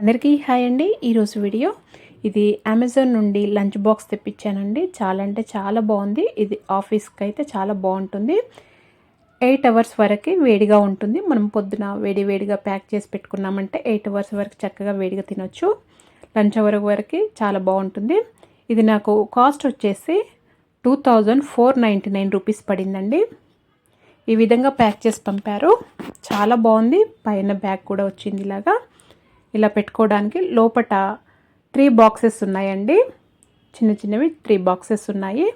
అందరికీ హాయ్ అండి. ఈరోజు వీడియో. ఇది అమెజాన్ నుండి లంచ్ బాక్స్ తెప్పించానండి. చాలా అంటే చాలా బాగుంది. ఇది ఆఫీస్కి అయితే చాలా బాగుంటుంది. ఎయిట్ అవర్స్ వరకు వేడిగా ఉంటుంది. మనం పొద్దున వేడి వేడిగా ప్యాక్ చేసి పెట్టుకున్నామంటే ఎయిట్ అవర్స్ వరకు చక్కగా వేడిగా తినొచ్చు. లంచ్ అవర్ వరకు చాలా బాగుంటుంది. ఇది నాకు కాస్ట్ వచ్చేసి two thousand four ninety nine rupees పడిందండి. ఈ విధంగా ప్యాక్ చేసి పంపారు. చాలా బాగుంది. పైన బ్యాగ్ కూడా వచ్చింది ఇలాగా. ఇలా పెట్టుకోవడానికి లోపట త్రీ బాక్సెస్ ఉన్నాయండి. చిన్న చిన్నవి త్రీ బాక్సెస్ ఉన్నాయి.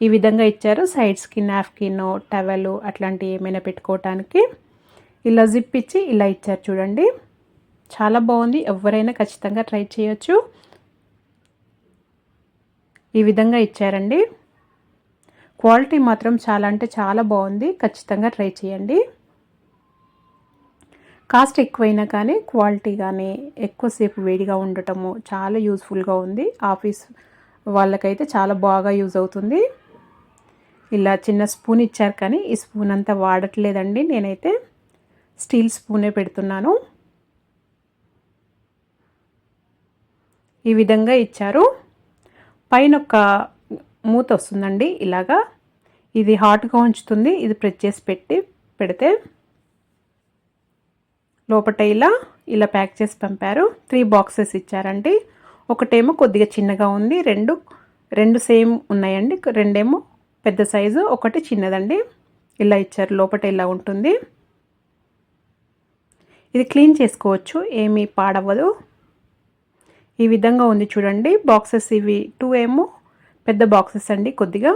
ఈ విధంగా ఇచ్చారు. సైడ్స్కి నాఫ్కిన్ టవెల్ అట్లాంటివి ఏమైనా పెట్టుకోవటానికి. ఇలా జిప్ ఇచ్చి ఇలా ఇచ్చారు చూడండి. చాలా బాగుంది. ఎవరైనా ఖచ్చితంగా ట్రై చేయొచ్చు. ఈ విధంగా ఇచ్చారండి. క్వాలిటీ మాత్రం చాలా అంటే చాలా బాగుంది. ఖచ్చితంగా ట్రై చేయండి. కాస్ట్ ఎక్కువైనా కానీ క్వాలిటీ కానీ ఎక్కువసేపు వేడిగా ఉండటము చాలా యూస్ఫుల్గా ఉంది. ఆఫీస్ వాళ్ళకైతే చాలా బాగా యూజ్ అవుతుంది. ఇలా చిన్న స్పూన్ ఇచ్చారు కానీ ఈ స్పూన్ అంతా వాడట్లేదండి. నేనైతే స్టీల్ స్పూనే పెడుతున్నాను. ఈ విధంగా ఇచ్చారు. పైన ఒక మూత వస్తుందండి ఇలాగా. ఇది హాట్గా ఉంచుతుంది. ఇది ప్రెస్ చేసి పెట్టి పెడితే లోపట ఇలా ఇలా ప్యాక్ చేసి పంపారు. త్రీ బాక్సెస్ ఇచ్చారండి. ఒకటేమో కొద్దిగా చిన్నగా ఉంది రెండు రెండు సేమ్ ఉన్నాయండి రెండేమో పెద్ద సైజు ఒకటి చిన్నదండి. ఇలా ఇచ్చారు లోపట ఇలా ఉంటుంది. ఇది క్లీన్ చేసుకోవచ్చు ఏమీ పాడవ్వదు. ఈ విధంగా ఉంది చూడండి బాక్సెస్ ఇవి టూ ఏమో పెద్ద బాక్సెస్ అండి కొద్దిగా.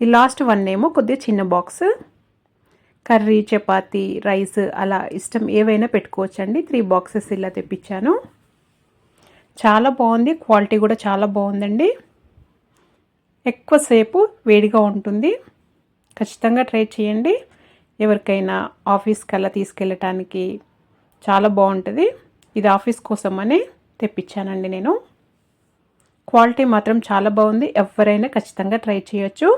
ఈ లాస్ట్ వన్ ఏమో కొద్దిగా చిన్న బాక్స్. కర్రీ చపాతి రైస్ అలా ఇష్టం ఏవైనా పెట్టుకోవచ్చండి. త్రీ బాక్సెస్ ఇలా తెప్పించాను. చాలా బాగుంది. క్వాలిటీ కూడా చాలా బాగుందండి. ఎక్కువసేపు వేడిగా ఉంటుంది. ఖచ్చితంగా ట్రై చేయండి. ఎవరికైనా ఆఫీస్కి అలా తీసుకెళ్ళటానికి చాలా బాగుంటుంది. ఇది ఆఫీస్ కోసమని తెప్పించానండి నేను. క్వాలిటీ మాత్రం చాలా బాగుంది. ఎవరైనా ఖచ్చితంగా ట్రై చేయొచ్చు.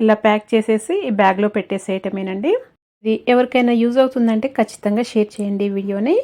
ఇలా ప్యాక్ చేసేసి ఈ బ్యాగ్లో పెట్టేసేయటమేనండి. ఇది ఎవరికైనా యూజ్ అవుతుందంటే ఖచ్చితంగా షేర్ చేయండి ఈ వీడియోని.